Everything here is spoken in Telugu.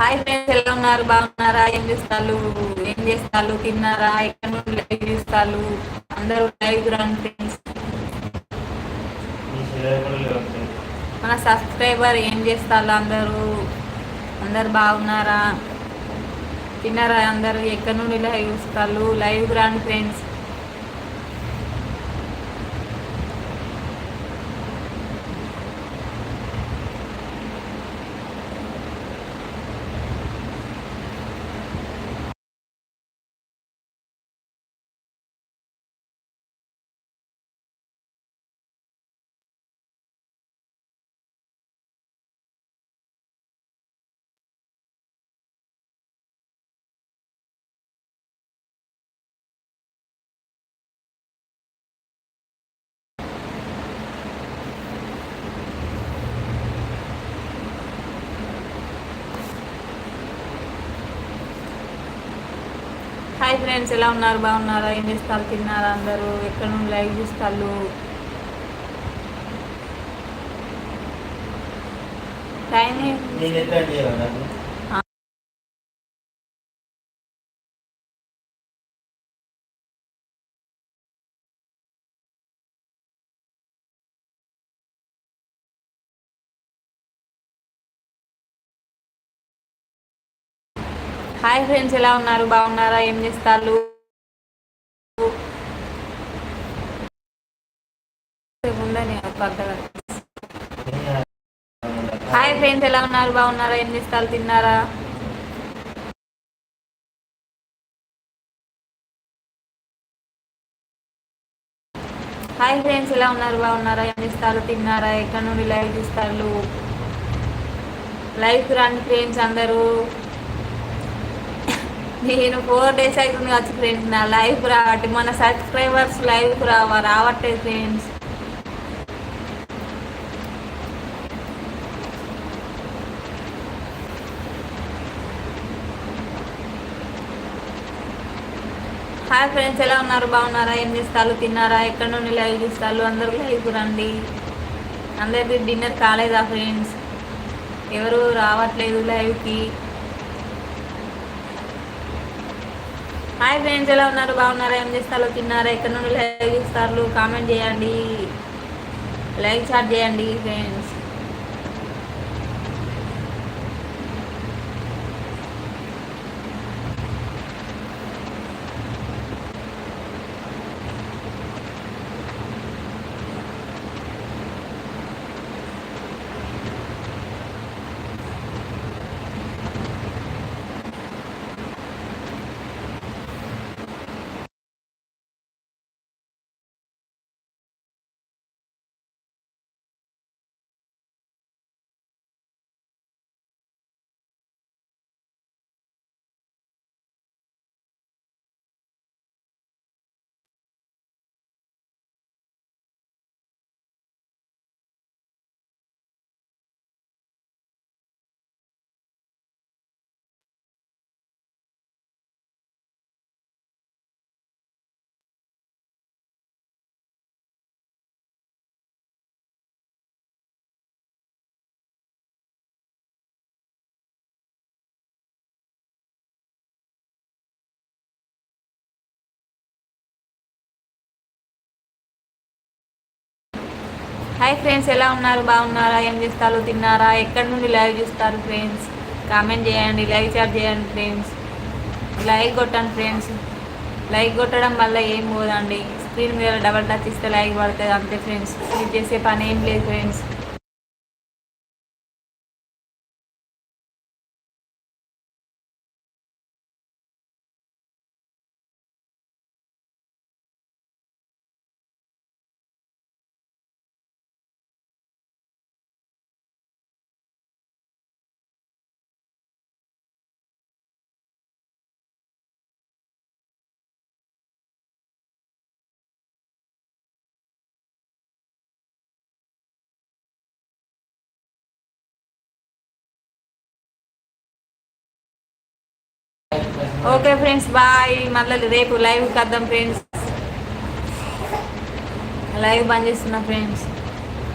హాయ్ ఫ్రెండ్స్ ఎలా ఉన్నారు? బాగున్నారా? ఏం చేస్తారు? ఏం చేస్తారు? తిన్నారా? ఎక్కడ నుండి లైవ్ చూస్తారు అందరూ లైవ్ రండి ఫ్రెండ్స్. మన సబ్స్క్రైబర్ ఏం చేస్తారు అందరూ? అందరు బాగున్నారా? తిన్నారా? అందరూ ఎక్కడి నుండి లైవ్ చూస్తారు లైవ్ రండి ఫ్రెండ్స్. హాయ్ ఫ్రెండ్స్ ఎలా ఉన్నారు? బాగున్నారా? ఏం చేస్తారు? తిన్నారా అందరూ? ఎక్కడ నుండి లైవ్ చూస్తారు? టైం హాయ్ ఫ్రెండ్స్ ఎలా ఉన్నారు? బాగున్నారా? ఏం చేస్తారు? హాయ్ ఫ్రెండ్స్ ఎలా ఉన్నారు? బాగున్నారా? ఏం చేస్తారు? తిన్నారా? హాయ్ ఫ్రెండ్స్ ఎలా ఉన్నారు? బాగున్నారా? ఏం చేస్తారు? తిన్నారా? ఎక్కడ నుండి లైవ్ చూస్తారు? లైఫ్ రండి ఫ్రెండ్స్ అందరూ. నేను ఫోర్ డేస్ అవుతుంది వచ్చి ఫ్రెండ్స్ నా లైఫ్ రావట్టి మన సబ్స్క్రైబర్స్ లైఫ్ రావ రావట్లేదు ఫ్రెండ్స్ హాయ్ ఫ్రెండ్స్ ఎలా ఉన్నారు? బాగున్నారా? ఏం చేస్తారు? తిన్నారా? ఎక్కడ నుండి లైవ్ చూస్తారు? అందరూ లైవ్ రండి. అందరికీ డిన్నర్ కాలేదా ఫ్రెండ్స్ ఎవరు రావట్లేదు లైవ్కి హాయ్ ఫ్రెండ్స్ ఎలా ఉన్నారు? బాగున్నారా? ఏం చేస్తారు తిన్నారా? ఎక్కడ నుండి లైవ్ ఇస్తారు కామెంట్ చేయండి. లైక్ చాట్ చేయండి ఫ్రెండ్స్. హాయ్ ఫ్రెండ్స్ ఎలా ఉన్నారు? బాగున్నారా? ఏం చేస్తారు? తిన్నారా? ఎక్కడి నుండి లైవ్ చూస్తారు ఫ్రెండ్స్ కామెంట్ చేయండి లైవ్ చాట్ చేయండి ఫ్రెండ్స్ లైక్ కొట్టండి ఫ్రెండ్స్ లైక్ కొట్టడం వల్ల ఏం పోదండి? స్క్రీన్ మీద డబల్ టచ్ ఇస్తే లైక్ పడుతుంది అంతే ఫ్రెండ్స్ స్క్రీన్ చేసే పని ఏం లేదు ఫ్రెండ్స్ ఓకే ఫ్రెండ్స్ బాయ్. మళ్ళీ రేపు లైవ్ కద్దాం ఫ్రెండ్స్. లైవ్ బంద్ చేస్తున్నా ఫ్రెండ్స్.